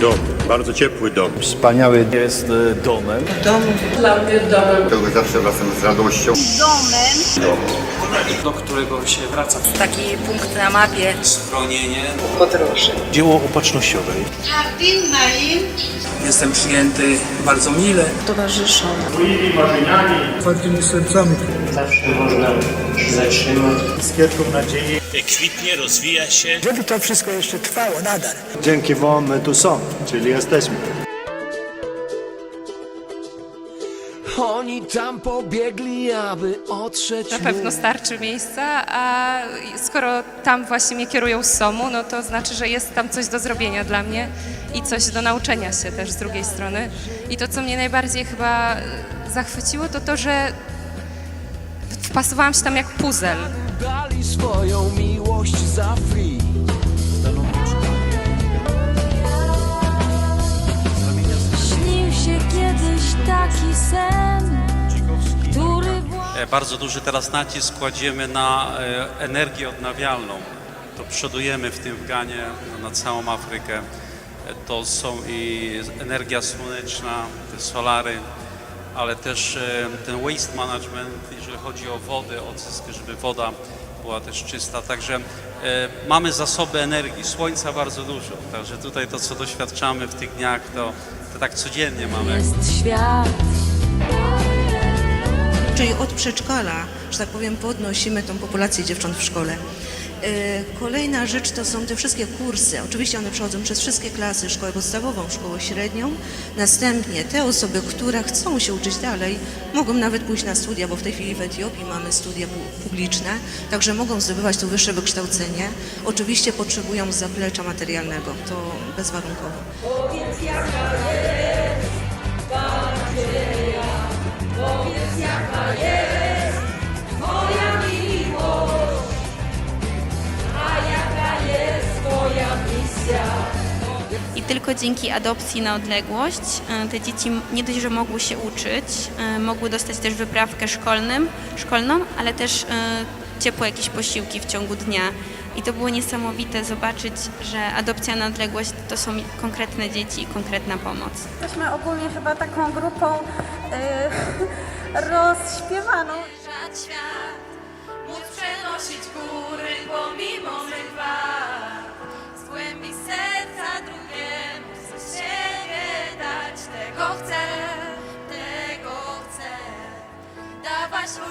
dom, bardzo ciepły dom. Wspaniały Jest e, domem. Którego zawsze wracam z radością. do którego się wraca. taki punkt na mapie. Schronienie. Dzieło opatrznościowe. Jestem przyjęty bardzo mile. Towarzyszą. Kwitnie, rozwija się. żeby to wszystko jeszcze trwało nadal. Dzięki Wam my tu są, czyli jesteśmy. Oni tam pobiegli, aby otrzeć Na pewno starczy miejsca, a skoro tam właśnie mnie kierują z SOM-u, no to znaczy, że jest tam coś do zrobienia dla mnie i coś do nauczenia się też z drugiej strony. I to, co mnie najbardziej chyba zachwyciło, to to, że wpasowałam się tam jak puzzle. Dali swoją miłość za free Śnił się kiedyś taki sen, który E, Bardzo duży teraz nacisk kładziemy na e, energię odnawialną. To przodujemy w tym w Ganie na całą Afrykę. E, To są i energia słoneczna, te solary, ale też e, ten waste management, jeżeli chodzi o wodę, odzysk, żeby woda była też czysta. Także e, mamy zasoby energii, słońca bardzo dużo. Także tutaj to, co doświadczamy w tych dniach, to, to tak codziennie mamy. jest świat. Czyli od przedszkola, że tak powiem, podnosimy tą populację dziewcząt w szkole. E, Kolejna rzecz to są te wszystkie kursy. Oczywiście one przechodzą przez wszystkie klasy, szkołę podstawową, szkołę średnią. Następnie te osoby, które chcą się uczyć dalej, mogą nawet pójść na studia, bo w tej chwili w Etiopii mamy studia pu- publiczne, także mogą zdobywać to wyższe wykształcenie. Oczywiście potrzebują zaplecza materialnego, to bezwarunkowo. Tylko dzięki adopcji na odległość e, te dzieci nie dość, że mogły się uczyć, e, mogły dostać też wyprawkę szkolnym, szkolną, ale też e, ciepłe jakieś posiłki w ciągu dnia. I to było niesamowite zobaczyć, że adopcja na odległość to są konkretne dzieci i konkretna pomoc. Jesteśmy ogólnie chyba taką grupą rozśpiewaną. świat,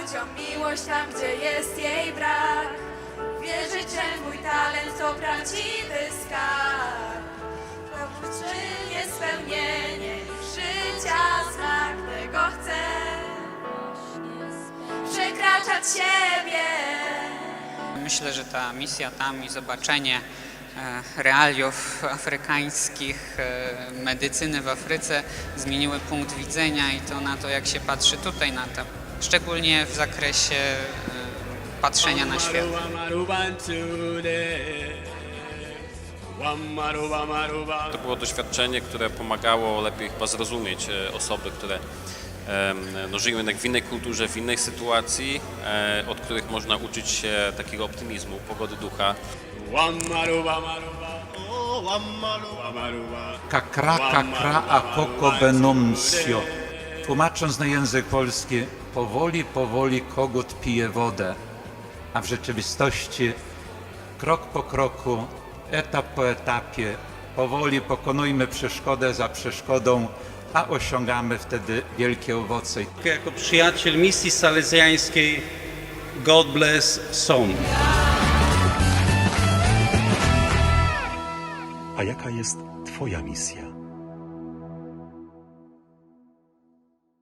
ludziom miłość tam, gdzie jest jej brak. Wierzyć, że mój talent to prawdziwy skarb. To czynię spełnienie życia znak. Tego chcę przekraczać siebie. Myślę, że ta misja tam i zobaczenie e, realiów afrykańskich, e, medycyny w Afryce zmieniły punkt widzenia i to na to, jak się patrzy tutaj na to, szczególnie w zakresie e, patrzenia na świat. To było doświadczenie, które pomagało lepiej chyba zrozumieć e, osoby, które no, żyją jednak w innej kulturze, w innej sytuacji, e, od których można uczyć się takiego optymizmu, pogody ducha. Kakra, kakra, a koko benumsio. Tłumacząc na język polski, powoli, powoli kogut pije wodę, a w rzeczywistości krok po kroku, etap po etapie, powoli pokonujmy przeszkodę za przeszkodą, a osiągamy wtedy wielkie owoce. Jako przyjaciel misji salezjańskiej God bless Som. A jaka jest Twoja misja?